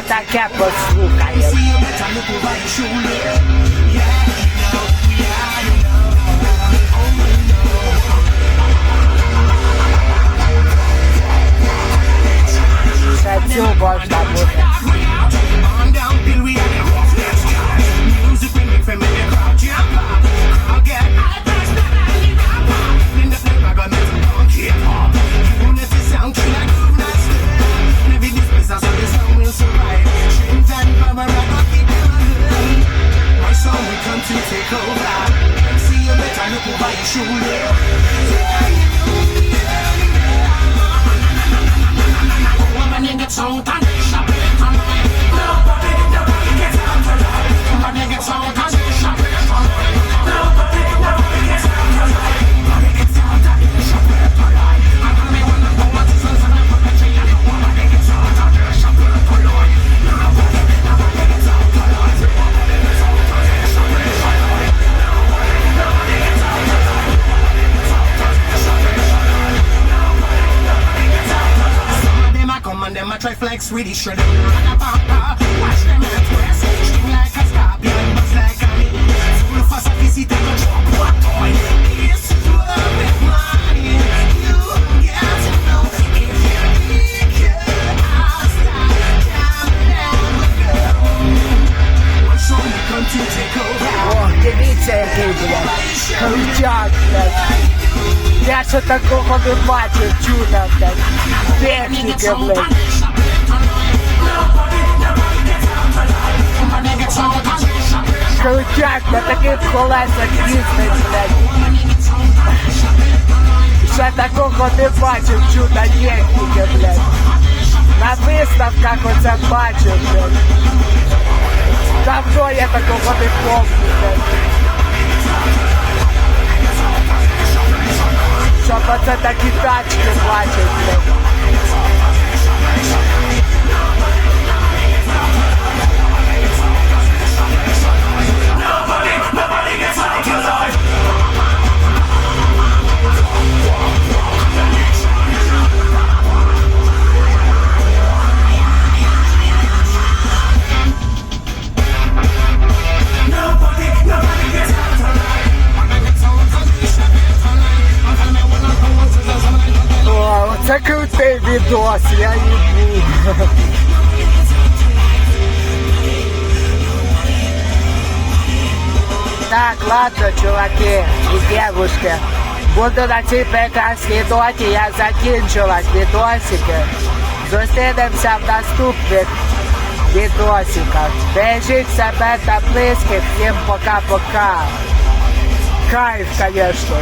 ataque a posłuchaj. Shoulder. come and them a try flex with the shred. Watch them at twist. Sting like a scorpion, buzz like a bee. Full of a visita, go chop what toy. This world with money. You got to know if you think I'll stop, can never go. One song you come to take over. О, дивіться, який, блядь. Крутяк, блядь. Я ще такого не бачив, чуда, блядь. Техніки, блядь. Крутяк на таких колесах їздить, блядь. Ще такого не бачив, чуда техніки, блядь. На виставках оце бачив, блядь. Давно я такого не помню, блядь. Щоб оце такі тачки бачить, блядь. Крутий відос, я їбу. Так, ладно, чуваки і девушки. Буду на цій прекрасній ноті, я закінчила відосики. Зустрінемося в наступних відосиках. Бережіть себе та близьких, всім пока-пока. Кайф, конечно.